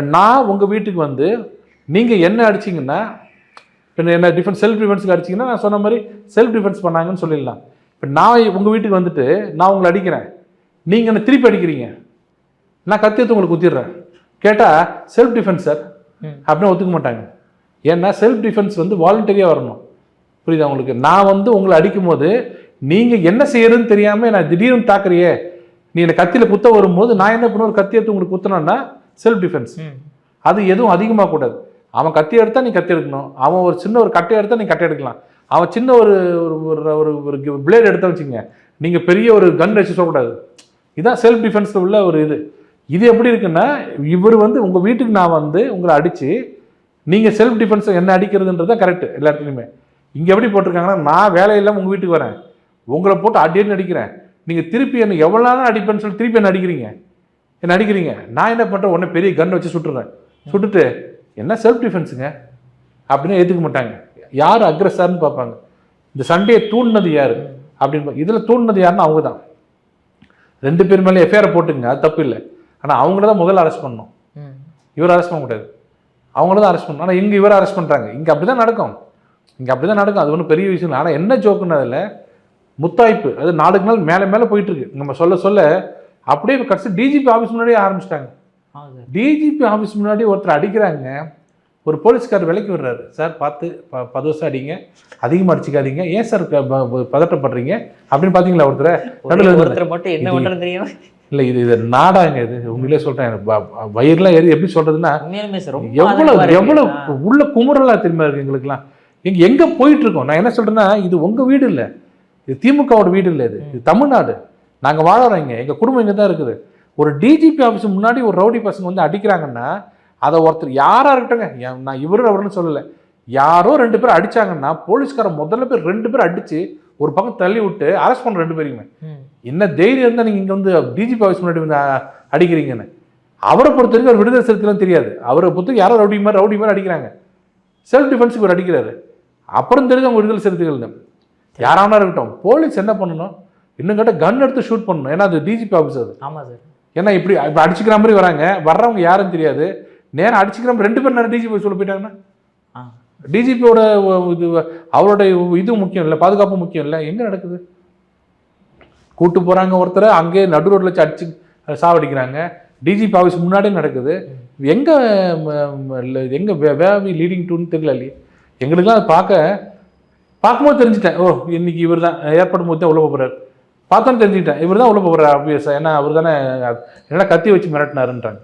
இப்போ நான் உங்கள் வீட்டுக்கு வந்து நீங்கள் என்ன அடிச்சிங்கன்னா இப்போ என்ன டிஃபென்ஸ் செல்ஃப் டிஃபென்ஸுக்கு அடிச்சிங்கன்னா நான் சொன்ன மாதிரி செல்ஃப் டிஃபென்ஸ் பண்ணாங்கன்னு சொல்லிடலாம். இப்போ நான் உங்கள் வீட்டுக்கு வந்துட்டு நான் உங்களை அடிக்கிறேன். நீங்கள் என்ன திருப்பி அடிக்கிறீங்க? நான் கத்தி எடுத்து உங்களுக்கு குத்திடுறேன். கேட்டால் செல்ஃப் டிஃபென்ஸ் சார். அப்படின்னு ஒத்துக்க மாட்டாங்க. ஏன்னா செல்ஃப் டிஃபென்ஸ் வந்து வாலண்டரியாக வரணும். புரியுதா உங்களுக்கு? நான் வந்து உங்களை அடிக்கும் போது நீங்கள் என்ன செய்யறதுன்னு தெரியாமல் நான் திடீர்னு தாக்குறியே. நீ என்னை கத்தியில் குத்த வரும்போது நான் என்ன பண்ணுவேன்? ஒரு கத்தி எடுத்து உங்களுக்கு குத்தினேன்னா செல்ஃப் டிஃபென்ஸ் அது எதுவும் அதிகமாக கூடாது. அவன் கத்தி எடுத்தா நீ கத்தி எடுக்கணும். அவன் ஒரு சின்ன ஒரு கட்டை எடுத்தா நீ கட்டை எடுக்கலாம். அவன் சின்ன ஒரு ஒரு ஒரு ஒரு பிளேட் எடுத்தா வச்சுங்க நீங்கள் பெரிய ஒரு கன் வச்சு சொல்லக்கூடாது. இதான் செல்ஃப் டிஃபென்ஸில் உள்ள ஒரு இது. இது எப்படி இருக்குன்னா இவர் வந்து உங்கள் வீட்டுக்கு நான் வந்து உங்களை அடித்து நீங்கள் செல்ஃப் டிஃபென்ஸ் என்ன அடிக்கிறதுன்றது தான் கரெக்ட் எல்லா இடத்துலையுமே. இங்கே எப்படி போட்டிருக்காங்கன்னா நான் வேலை இல்லாமல் உங்கள் வீட்டுக்கு வரேன். உங்களை போட்டு அடின்னு அடிக்கிறேன். நீங்கள் திருப்பி என்ன எவ்வளோ நாள் அடிப்பேன்னு சொல்லி திருப்பி என்ன அடிக்கிறீங்க? என்ன அடிக்கிறீங்க? நான் என்ன பண்ணுறேன் உடனே பெரிய கன் வச்சு சுட்டுறேன். சுட்டுட்டு என்ன செல்ஃப் டிஃபென்ஸுங்க அப்படின்னு ஏற்றுக்க மாட்டாங்க. யார் அக்ரஸார்னு பார்ப்பாங்க. இந்த சண்டையை தூண்டினது யார்? அப்படின்னு இதில் தூண்டினது யாருன்னா அவங்க தான் ரெண்டு பேர் மேலே எஃப்ஐஆர் போட்டுங்க அது தப்பு இல்லை. ஆனால் அவங்கள தான் முதல்ல அரெஸ்ட் பண்ணணும். இவர் அரெஸ்ட் பண்ண முடியாது. அவங்கள தான் அரெஸ்ட் பண்ணணும். ஆனால் இங்கே இவரை அரெஸ்ட் பண்ணுறாங்க இங்கே அப்படி தான் நடக்கும். இங்கே அப்படி தான் நடக்கும். அது ஒன்றும் பெரிய விஷயம் இல்லை. ஆனால் என்ன ஜோக்குன்னு அதில் முத்தாய்ப்பு அது நாளுக்கு நாள் மேலே மேலே போயிட்டு இருக்கு. நம்ம சொல்ல சொல்ல அப்படியே கடைசி டிஜிபி ஆஃபீஸ் முன்னாடியே ஆரம்பிச்சிட்டாங்க. டிஜிபி ஆஃபீஸ் முன்னாடி ஒருத்தர் அடிக்கிறாங்க. ஒரு போலீஸ்கார் விலைக்கு விடுறாரு. சார் பார்த்து ப பத்து வருஷம் அடிங்க. அதிகமாக அடிச்சுக்காதீங்க. ஏன் சார் பதட்டப்படுறீங்க? அப்படின்னு பார்த்தீங்களா ஒருத்தரை? நடுவுல ஒருத்தர் மட்டும் என்ன பண்றது தெரியும். இல்லை இது இது நாடாங்க இது. உண்மையிலே சொல்கிறேன் வயிறுலாம் எரி எப்படி சொல்கிறதுன்னா இருக்கு. எவ்வளவு உள்ள குமுறலா திரும்ப இருக்கு எங்களுக்குலாம் எங்க எங்க போயிட்டு இருக்கோம்? நான் என்ன சொல்றேன்னா இது உங்க வீடு இல்ல. இது திமுகவோட வீடு இல்ல இது. இது தமிழ்நாடு. நாங்க வாழறோம் இங்க. எங்க குடும்பம் இங்க தான் இருக்குது. ஒரு டிஜிபி ஆஃபீஸ் முன்னாடி ஒரு ரவுடி பசங்க வந்து அடிக்கிறாங்கன்னா அதை ஒருத்தர் யாரா இருக்கட்டுங்க நான் இவரு அவருன்னு சொல்லல. யாரோ ரெண்டு பேர் அடிச்சாங்கன்னா போலீஸ்காரன் முதல்ல பேர் ரெண்டு பேர் அடிச்சு ஒரு பக்கம் தள்ளி விட்டு அரெஸ்ட் பண்ண ரெண்டு பேரையுமே. என்ன தைரியம் இருந்தால் நீங்கள் இங்கே வந்து டிஜிபி ஆஃபீஸ் முன்னாடி வந்து அடிக்கிறீங்கன்னு. அவரை பொறுத்த வரைக்கும் அவர் விடுதலை சிறுத்தைலாம் தெரியாது. அவரை பொறுத்த யாரோ ரவுடி மாதிரி ரவுடி மாதிரி அடிக்கிறாங்க. செல்ஃப் டிஃபென்ஸுக்கு ஒரு அடிக்கிறாரு. அப்புறம் தெரிஞ்சு அவங்க விடுதலை சிறுத்தைகள் யாரானா இருக்கட்டும். போலீஸ் என்ன பண்ணணும்? இன்னும் கேட்டால் கன் எடுத்து ஷூட் பண்ணணும். ஏன்னா அது டிஜிபி ஆஃபீஸ் அது. ஆமா சார் ஏன்னா இப்படி இப்போ அடிச்சுக்கிற மாதிரி வராங்க. வர்றவங்க யாரும் தெரியாது. நேரம் அடிச்சுக்கிற மாதிரி ரெண்டு பேர் நேரம் டிஜிபி சொல்ல போயிட்டாங்கன்னா? டிஜிபியோட இது அவரோட இது முக்கியம் இல்லை பாதுகாப்பு முக்கியம் இல்லை. எங்கே நடக்குது? கூட்டு போகிறாங்க ஒருத்தரை அங்கேயே நடு ரோட்டில் வச்சு அடிச்சு சாவடிக்கிறாங்க. டிஜிபி ஆஃபீஸ் முன்னாடியே நடக்குது. எங்கே எங்கே வேவி லீடிங் டுன்னு தெரியல இல்லையே. எங்களுக்குலாம் அதை பார்க்க பார்க்கும்போது தெரிஞ்சுட்டேன். ஓ இன்னைக்கு இவர் தான் ஏற்படும் போது தான் உள்ள போகிறார் பார்த்தோன்னு தெரிஞ்சுக்கிட்டேன். இவர் தான் உள்ள போகிறார் ஆப்வியஸாக ஏன்னா அவர் தானே என்னடா கத்தி வச்சு மிரட்டினாருன்றாங்க.